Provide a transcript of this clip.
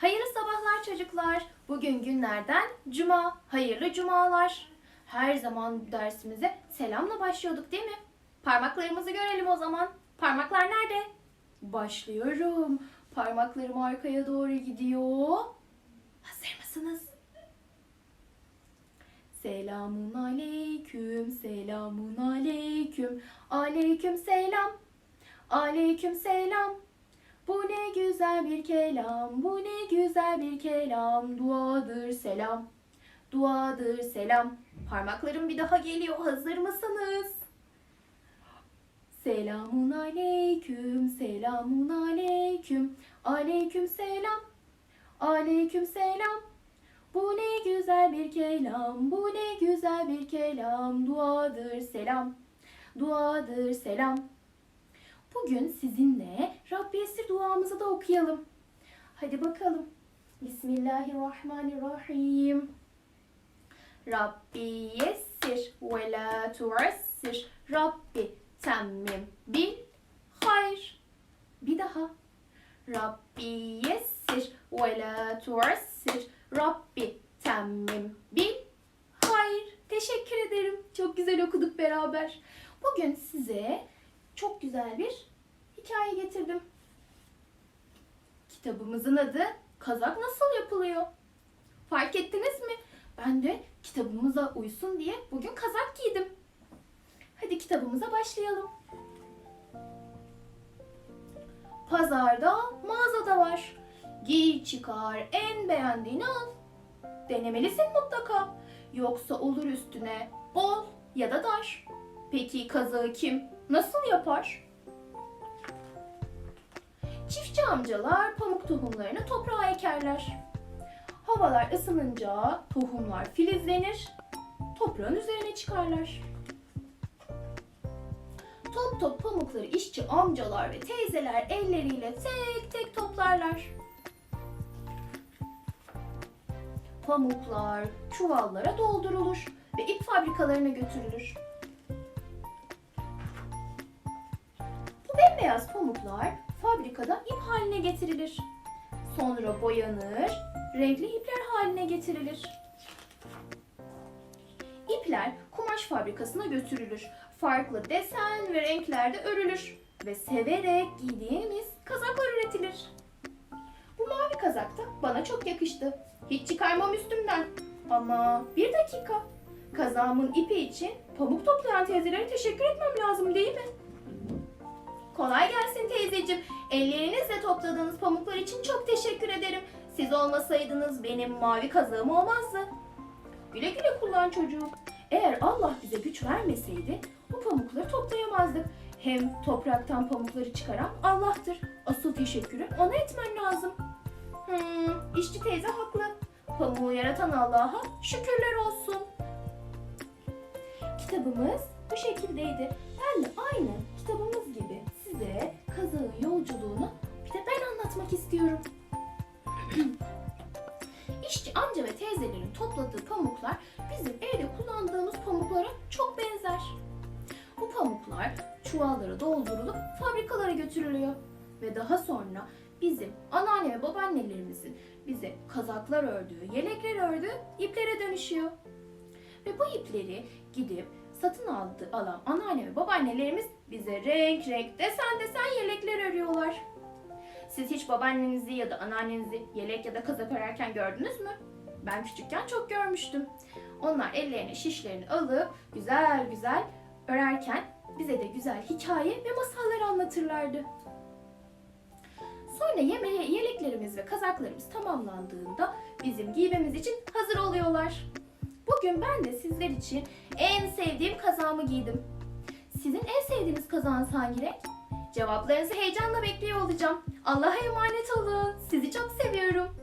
Hayırlı sabahlar çocuklar. Bugün günlerden cuma. Hayırlı cumalar. Her zaman dersimize selamla başlıyorduk değil mi? Parmaklarımızı görelim o zaman. Parmaklar nerede? Başlıyorum. Parmaklarım arkaya doğru gidiyor. Hazır mısınız? Selamun aleyküm, selamun aleyküm, aleyküm selam, aleyküm selam. Bu ne güzel bir kelam, bu ne güzel bir kelam, duadır selam, duadır selam. Parmaklarım bir daha geliyor, hazır mısınız? Selamun aleyküm, selamun aleyküm, aleyküm selam, aleyküm selam. Bu ne güzel bir kelam, bu ne güzel bir kelam, duadır selam, duadır selam. Bugün sizinle Rabbi Esir duamızı da okuyalım. Hadi bakalım. Bismillahirrahmanirrahim. Rabbi yessir ve la tuassir. Rabbi temmim bil hayr. Bir daha. Rabbi yessir ve la tuassir. Rabbi temmim bil hayr. Teşekkür ederim. Çok güzel okuduk beraber. Bugün size çok güzel bir hikaye getirdim. Kitabımızın adı Kazak Nasıl Yapılıyor? Fark ettiniz mi? Ben de kitabımıza uysun diye bugün kazak giydim. Hadi kitabımıza başlayalım. Pazarda, mağazada var. Giy çıkar, en beğendiğini al. Denemelisin mutlaka. Yoksa olur üstüne bol ya da dar. Peki kazağı kim nasıl yapar? Çiftçi amcalar pamuk tohumlarını toprağa ekerler. Havalar ısınınca tohumlar filizlenir, toprağın üzerine çıkarlar. Top top pamukları işçi amcalar ve teyzeler elleriyle tek tek toplarlar. Pamuklar çuvallara doldurulur ve ip fabrikalarına götürülür. Bu bembeyaz pamuklar fabrikada ip haline getirilir. Sonra boyanır, renkli ipler haline getirilir. İpler kumaş fabrikasına götürülür. Farklı desen ve renklerde örülür ve severek giydiğimiz kazaklar üretilir. Bu mavi kazak da bana çok yakıştı. Hiç çıkarmam üstümden. Ama bir dakika. Kazağımın ipi için pamuk toplayan teyzelere teşekkür etmem lazım değil mi? Kolay gelsin teyzeciğim. Ellerinizle topladığınız pamuklar için çok teşekkür ederim. Siz olmasaydınız benim mavi kazağım olmazdı. Güle güle kullan çocuğum. Eğer Allah bize güç vermeseydi bu pamukları toplayamazdık. Hem topraktan pamukları çıkaran Allah'tır. Asıl teşekkürü ona etmen lazım. Hmm, işçi teyze haklı. Pamuğu yaratan Allah'a şükürler olsun. Kitabımız bu şekildeydi. Ben de aynı kazağın yolculuğunu bir de ben anlatmak istiyorum. İşçi amca ve teyzelerin topladığı pamuklar bizim evde kullandığımız pamuklara çok benzer. Bu pamuklar çuvallara doldurulup fabrikalara götürülüyor. Ve daha sonra bizim anneanne ve babaannelerimizin bize kazaklar ördüğü, yelekler ördüğü iplere dönüşüyor. Ve bu ipleri gidip satın aldı, alan anneanne ve babaannelerimiz bize renk renk desen desen yelekler örüyorlar. Siz hiç babaannenizi ya da anneannenizi yelek ya da kazak örerken gördünüz mü? Ben küçükken çok görmüştüm. Onlar ellerine şişlerini alıp güzel güzel örerken bize de güzel hikaye ve masallar anlatırlardı. Sonra yemeğe yeleklerimiz ve kazaklarımız tamamlandığında bizim giymemiz için hazır oluyorlar. Bugün ben de sizler için en sevdiğim kazağımı giydim. Sizin en sevdiğiniz kazağınız hangi renk? Cevaplarınızı heyecanla bekliyor olacağım. Allah'a emanet olun. Sizi çok seviyorum.